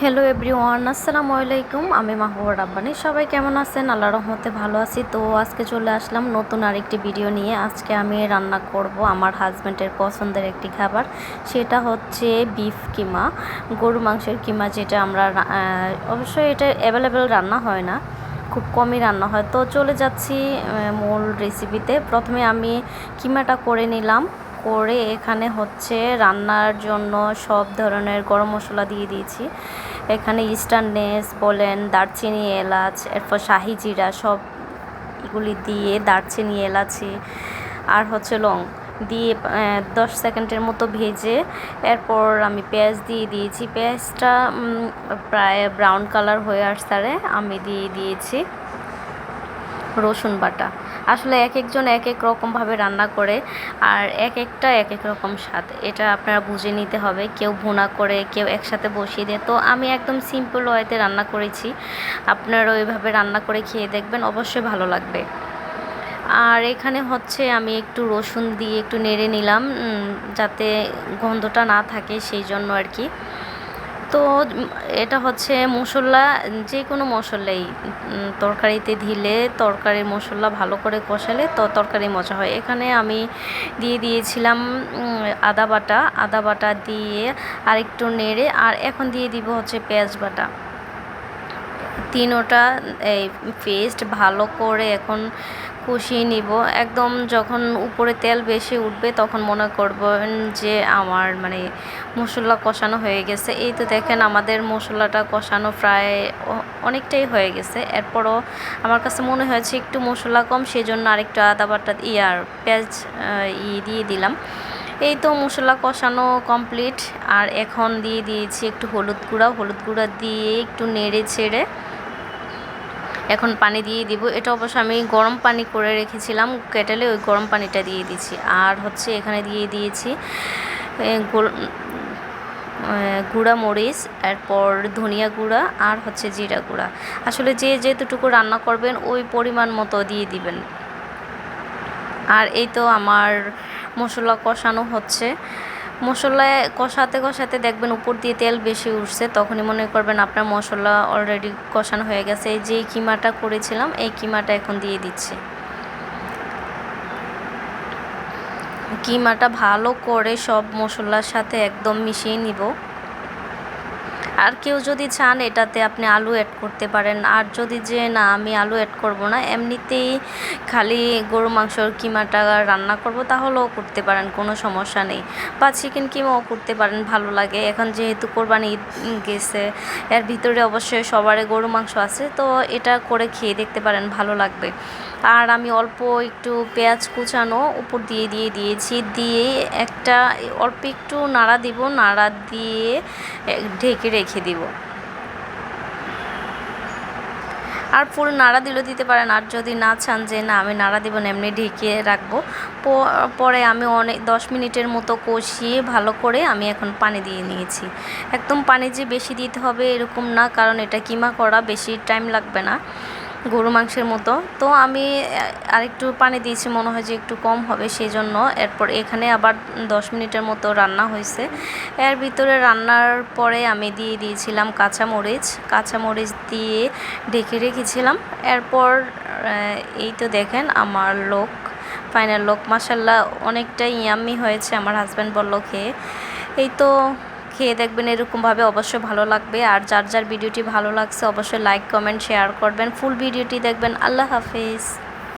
Hello everyone আসসালামু আলাইকুম। আমি মাহবুব রাব্বানি। সবাই কেমন আছেন? আল্লাহ রহমতে ভালো আছি। তো আজকে চলে আসলাম নতুন আরেকটি ভিডিও নিয়ে। আজকে আমি রান্না করব আমার হাজব্যান্ডের পছন্দের একটি খাবার। সেটা হচ্ছে বিফ কিমা গরু মাংসের কিমা, যেটা আমরা অবশ্যই এটা অ্যাভেলেবেল রান্না হয় না। খুব কমই রান্না হয়। তো চলে যাচ্ছি মূল রেসিপিতে প্রথমে আমি কিমাটা করে নিলাম। করে এখানে হচ্ছে রান্নার জন্য সব ধরনের গরম মশলা দিয়ে দিয়েছি। এখানে ইস্টার্নেস বলেন, দারচিনি এলাচ, এরপর শাহি জিরা সব এগুলি দিয়ে দারচিনি, এলাচি আর হচ্ছে লং দিয়ে দশ সেকেন্ডের মতো ভেজে এরপর আমি পেঁয়াজ দিয়ে দিয়েছি। পেঁয়াজটা প্রায় ব্রাউন কালার হয়ে আসতারে আমি দিয়ে দিয়েছি রসুন বাটা। আসলে এক একজন এক এক রকমভাবে রান্না করে আর এক একটা এক এক রকম স্বাদ, এটা আপনারা বুঝে নিতে হবে। কেউ ভুনা করে, কেউ একসাথে বসিয়ে দেয়। তো আমি একদম সিম্পল ওয়েতে রান্না করেছি। আপনারা ওইভাবে রান্না করে খেয়ে দেখবেন, অবশ্যই ভালো লাগবে। আর এখানে হচ্ছে আমি একটু রসুন দিয়ে একটু নেড়ে নিলাম যাতে গন্ধটা না থাকে, সেই জন্য আর কি। তো এটা হচ্ছে মশলা, যে কোনো মশলাই তরকারিতে দিলে তরকারির মশলা ভালো করে কষালে তো তরকারি মজা হয়। এখানে আমি দিয়ে দিয়েছিলাম আদা বাটা। আদা বাটা দিয়ে আর একটু নেড়ে, আর এখন দিয়ে দিব হচ্ছে পেঁয়াজ বাটা। তিনোটা এই পেস্ট ভালো করে এখন কষিয়ে নিব। একদম যখন উপরে তেল বেশি উঠবে তখন মনে করবেন যে আমার মানে মশলা কষানো হয়ে গেছে। এই তো দেখেন আমাদের মশলাটা কষানো প্রায় অনেকটাই হয়ে গেছে। এরপরও আমার কাছে মনে হয়েছে একটু মশলা কম সেই জন্য আরেকটু আদা বাটা ইয়ার পেঁয়াজ ই দিয়ে দিলাম। এই তো মশলা কষানো কমপ্লিট আর এখন দিয়ে দিয়েছি একটু হলুদ গুঁড়া। হলুদ গুঁড়া দিয়ে একটু নেড়ে ছেড়ে এখন পানি দিয়ে দিব। এটা অবশ্য আমি গরম পানি করে রেখেছিলাম, কেটেলে ওই গরম পানিটা দিয়ে দিচ্ছি। আর হচ্ছে এখানে দিয়ে দিয়েছি গুঁড়া মরিচ, এরপর ধনিয়া গুঁড়া আর হচ্ছে জিরা গুঁড়া। আসলে যে যেতটুকু রান্না করবেন ওই পরিমাণ মতো দিয়ে দিবেন। আর এই তো আমার মশলা কষানো হচ্ছে। মশলায় কষাতে কষাতে দেখবেন উপর দিয়ে তেল বেশি উঠছে, তখনই মনে করবেন আপনার মশলা অলরেডি কষানো হয়ে গেছে। এই যে কিমাটা করেছিলাম, এই কিমাটা এখন দিয়ে দিচ্ছি। কিমাটা ভালো করে সব মশলার সাথে একদম মিশিয়ে নিব। আর কেউ যদি চান এটাতে আপনি আলু অ্যাড করতে পারেন, আর যদি যে না, আমি আলু অ্যাড করব না, এমনিতেই খালি গরু মাংসর কিমাটা রান্না করব, তাহলেও করতে পারেন, কোনো সমস্যা নেই। বা চিকেন কিমাও করতে পারেন, ভালো লাগে। এখন যেহেতু কোরবানি গেছে, এর ভিতরে অবশ্যই সবারই গরু মাংস আছে, তো এটা করে খেয়ে দেখতে পারেন, ভালো লাগবে। আর আমি অল্প একটু পেঁয়াজ কুচানো উপর দিয়ে দিয়ে দিয়েছি। দিয়ে একটা অল্প একটু নাড়া দিব, নাড়া দিয়ে ঢেকে রেখে দিব। আর ফুল নাড়া দিলেও দিতে পারেন, আর যদি না চান যে না, আমি নাড়া দিব না, এমনি ঢেকে রাখব। পরে আমি অনেক দশ মিনিটের মতো কষিয়ে ভালো করে আমি এখন পানি দিয়ে নিয়েছি। একদম পানি যে বেশি দিতে হবে এরকম না, কারণ এটা কিমা করা বেশি টাইম লাগবে না। গরু মাংসের মতো। তো আমি আরেকটু পানি দিয়েছি, মনে হয় যে একটু কম হবে সেই জন্য এরপর এখানে আবার দশ মিনিটের মতো রান্না হয়েছে। এর ভিতরে রান্নার পরে আমি দিয়ে দিয়েছিলাম কাঁচামরিচ। কাঁচামরিচ দিয়ে ঢেকে রেখেছিলাম। এরপর এই তো দেখেন আমার লোক ফাইনাল লোক। মাসাল্লাহ অনেকটাই ইয়াম্মি হয়েছে আমার হাজব্যান্ড বলল খেয়ে এই তো খেয়ে দেখবেন এরকমভাবে অবশ্যই ভালো লাগবে। আর যার যার ভিডিওটি ভালো লাগছে, অবশ্যই লাইক কমেন্ট শেয়ার করবেন। ফুল ভিডিওটি দেখবেন। আল্লাহ হাফিজ।